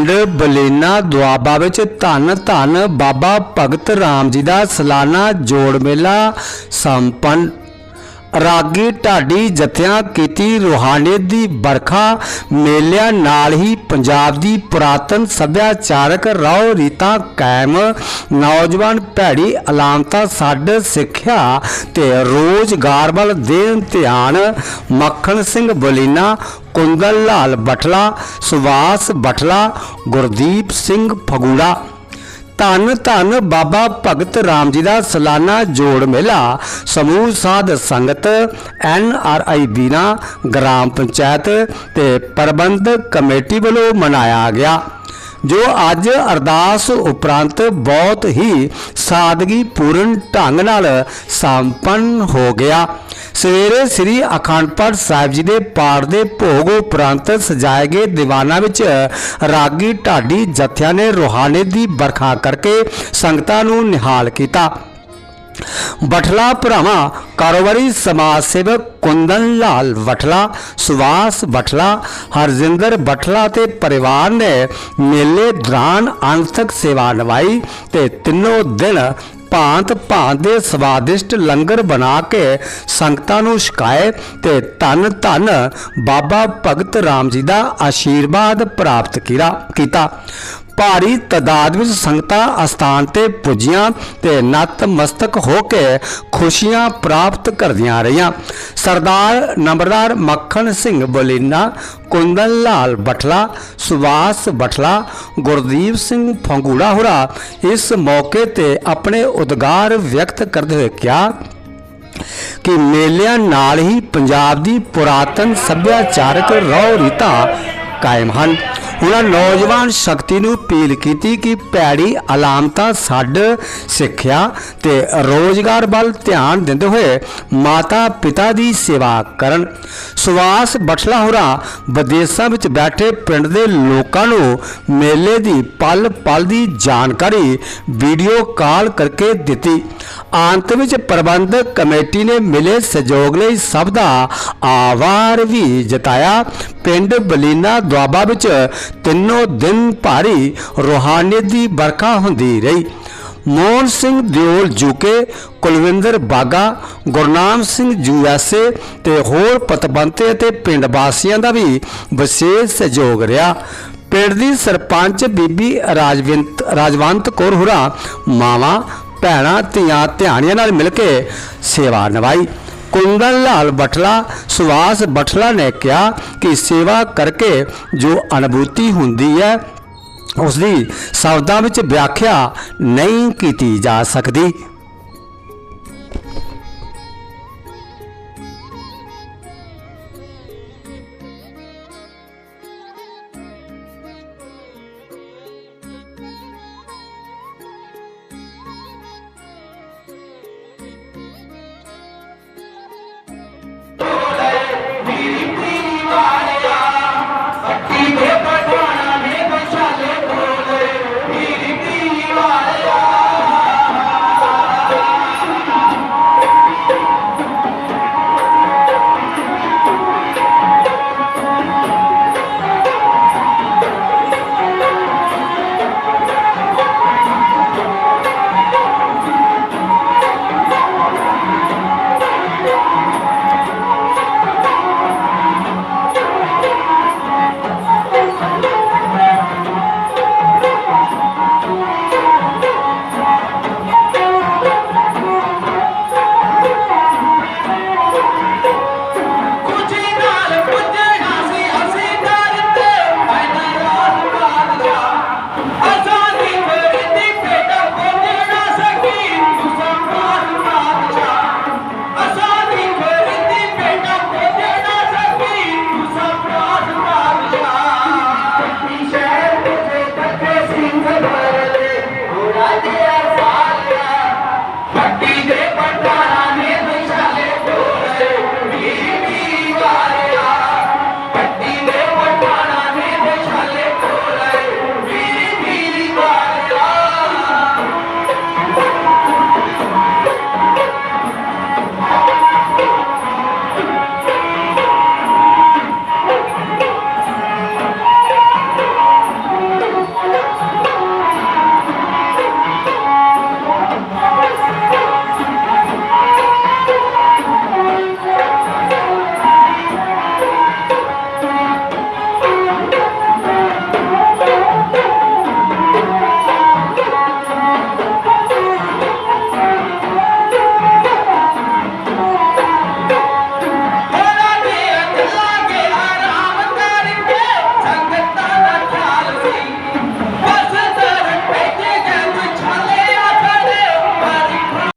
ਪਿੰਡ ਬਲੇਨਾ ਦੁਆਬਾ ਵਿੱਚ ਧੰਨ ਧੰਨ ਬਾਬਾ ਭਗਤ ਰਾਮ ਜੀ ਦਾ ਸਾਲਾਨਾ ਜੋੜ ਮੇਲਾ ਸੰਪੰਨ ਰਾਗੀ ਢਾਡੀ ਜਥਿਆਂ ਕੀਤੀ ਰੂਹਾਨੀਅਤ ਦੀ ਬਰਖਾ ਮੇਲਿਆਂ ਨਾਲ ਹੀ ਪੰਜਾਬ ਦੀ ਪੁਰਾਤਨ ਸੱਭਿਆਚਾਰਕ ਰੌ ਰੀਤਾਂ ਕਾਇਮ। ਨੌਜਵਾਨ ਭੈੜੀ ਅਲਾਮਤਾਂ ਛੱਡ ਸਿੱਖਿਆ ਤੇ ਰੋਜ਼ਗਾਰ ਵੱਲ ਦੇਣ ਧਿਆਨ। ਮੱਖਣ ਸਿੰਘ ਬਲੀਨਾ ਕੁੰਦਨ ਲਾਲ ਬਟਲਾ ਸੁਵਾਸ ਬਟਲਾ ਗੁਰਦੀਪ ਸਿੰਘ ਫਗੂੜਾ। ਧੰਨ ਧੰਨ ਬਾਬਾ ਭਗਤ ਰਾਮ ਜੀ ਦਾ ਸਾਲਾਨਾ ਜੋੜ ਮੇਲਾ, ਸਮੂਹ ਸਾਧ ਸੰਗਤ, ਐਨ ਆਰ ਆਈ ਬੀਨਾ ਗ੍ਰਾਮ ਪੰਚਾਇਤ ਤੇ ਪ੍ਰਬੰਧਕ ਕਮੇਟੀ ਵੱਲੋਂ ਮਨਾਇਆ ਗਿਆ। ਜੋ ਅੱਜ ਅਰਦਾਸ ਉਪਰੰਤ ਬਹੁਤ ਹੀ ਸਾਦਗੀ ਪੂਰਨ ਢੰਗ ਨਾਲ ਸੰਪੰਨ ਹੋ ਗਿਆ। ਸਵੇਰੇ ਸ੍ਰੀ ਅਖੰਡ ਪਾਠ ਸਾਹਿਬ ਜੀ ਦੇ ਪਾਠ ਦੇ ਭੋਗ ਉਪਰੰਤ ਸਜਾਏ ਗਏ ਦੀਵਾਨਾਂ ਵਿੱਚ ਰਾਗੀ ਢਾਡੀ ਜਥਿਆਂ ਨੇ ਰੂਹਾਨੀਅਤ ਦੀ ਬਰਖਾ ਕਰਕੇ ਸੰਗਤਾਂ ਨੂੰ ਨਿਹਾਲ ਕੀਤਾ। ਬਠਲਾ ਭਰਾਵਾਂ ਕਾਰੋਬਾਰੀ ਸਮਾਜ ਸੇਵਕ ਕੁੰਦਨ ਲਾਲ ਬਠਲਾ ਸੁਵਾਸ ਬਠਲਾ ਹਰਜਿੰਦਰ ਬਠਲਾ ਤੇ ਪਰਿਵਾਰ ਨੇ ਮੇਲੇ ਦੌਰਾਨ ਅੰਤਕ ਸੇਵਾ ਨਿਭਾਈ ਤੇ ਤਿੰਨੋਂ ਦਿਨ ਭਾਂਤ ਭਾਂਤ ਦੇ ਸਵਾਦਿਸ਼ਟ ਲੰਗਰ ਬਣਾ ਕੇ ਸੰਗਤਾਂ ਨੂੰ ਛਕਾਏ ਤੇ ਧੰਨ ਧੰਨ ਬਾਬਾ ਭਗਤ ਰਾਮ ਜੀ ਦਾ ਆਸ਼ੀਰਵਾਦ ਪ੍ਰਾਪਤ ਕੀਤਾ ਭਾਰੀ ਤਦਾਦ ਵਿੱਚ ਸੰਗਤਾਂ ਅਸਥਾਨ ਤੇ ਪੁੱਜੀਆਂ ਤੇ ਨਤਮਸਤਕ ਹੋ ਕੇ ਖੁਸ਼ੀਆਂ ਪ੍ਰਾਪਤ ਕਰਦੀਆਂ ਰਹੀਆਂ। ਸਰਦਾਰ ਨੰਬਰਦਾਰ ਮੱਖਣ ਸਿੰਘ ਬਲੀਨਾ, ਕੁੰਦਨ ਲਾਲ ਬਠਲਾ ਸੁਵਾਸ ਬਠਲਾ, ਗੁਰਦੀਪ ਸਿੰਘ ਫੰਗੂੜਾ ਹੋਰਾ ਇਸ ਮੌਕੇ ਤੇ ਆਪਣੇ ਉਦਗਾਰ ਵਿਅਕਤ ਕਰਦੇ ਹੋਏ ਕਿਹਾ ਕਿ ਮੇਲਿਆਂ ਨਾਲ ਹੀ ਪੰਜਾਬ ਦੀ ਪੁਰਾਤਨ ਸੱਭਿਆਚਾਰਕ ਰੌ ਰੀਤਾਂ ਕਾਇਮ ਹਨ। ਉਹਨਾਂ ਨੌਜਵਾਨ ਸ਼ਕਤੀ ਨੂੰ ਅਪੀਲ ਕੀਤੀ ਕਿ ਭੈੜੀ ਅਲਾਮਤਾਂ ਛੱਡ ਸਿੱਖਿਆ ਤੇ ਰੋਜ਼ਗਾਰ ਵੱਲ ਧਿਆਨ ਦਿੰਦੇ ਹੋਏ ਮਾਤਾ ਪਿਤਾ ਦੀ ਸੇਵਾ ਕਰਨ। ਸੁਵਾਸ ਬਠਲਾ ਹੋਰਾ ਵਿਦੇਸ਼ਾਂ ਵਿੱਚ ਬੈਠੇ ਪਿੰਡ ਦੇ ਲੋਕਾਂ ਨੂੰ ਮੇਲੇ ਦੀ ਪਲ ਪਲ ਦੀ ਜਾਣਕਾਰੀ ਵੀਡੀਓ ਕਾਲ ਕਰਕੇ ਦਿੱਤੀ। ਅੰਤ ਵਿੱਚ ਪ੍ਰਬੰਧਕ ਕਮੇਟੀ ਨੇ ਮਿਲੇ ਸਹਿਯੋਗ ਲਈ ਸਭ ਦਾ ਆਭਾਰ ਵੀ ਜਤਾਇਆ। ਪਿੰਡ ਬਲੀਨਾ ਦੁਆਬਾ ਵਿੱਚ ਤਿੰਨੋਂ ਦਿਨ ਭਾਰੀ ਰੂਹਾਨੀਅਤ ਦੀ ਬਰਖਾ ਹੁੰਦੀ ਰਹੀ। ਮੋਹਨ ਸਿੰਘ ਦਿਓਲ ਜੁਕੇ ਕੁਲਵਿੰਦਰ ਬਾਗਾ, ਗੁਰਨਾਮ ਸਿੰਘ ਯੂਐਸਏ ਤੇ ਹੋਰ ਪਤਵੰਤੇ ਅਤੇ ਪਿੰਡ ਵਾਸੀਆਂ ਦਾ ਵੀ ਵਿਸ਼ੇਸ਼ ਸਹਿਯੋਗ ਰਿਹਾ। ਪਿੰਡ ਦੀ ਸਰਪੰਚ ਬੀਬੀ ਰਾਜਵੰਤ ਰਾਜਵੰਤ ਕੌਰ ਹੁਰਾ ਮਾਵਾ ਭੈਣਾਂ, ਧੀਆਂ, ਧਿਆਣੀਆਂ ਨਾਲ ਮਿਲ ਕੇ ਸੇਵਾ ਨਿਭਾਈ। ਕੁੰਦਨ ਲਾਲ ਬਠਲਾ ਸੁਵਾਸ ਬਠਲਾ ਨੇ ਕਿਹਾ ਕਿ ਸੇਵਾ ਕਰਕੇ ਜੋ ਅਨੁਭੂਤੀ ਹੁੰਦੀ ਹੈ ਉਸ ਦੀ ਸ਼ਬਦਾਂ ਵਿੱਚ ਵਿਆਖਿਆ ਨਹੀਂ ਕੀਤੀ ਜਾ ਸਕਦੀ।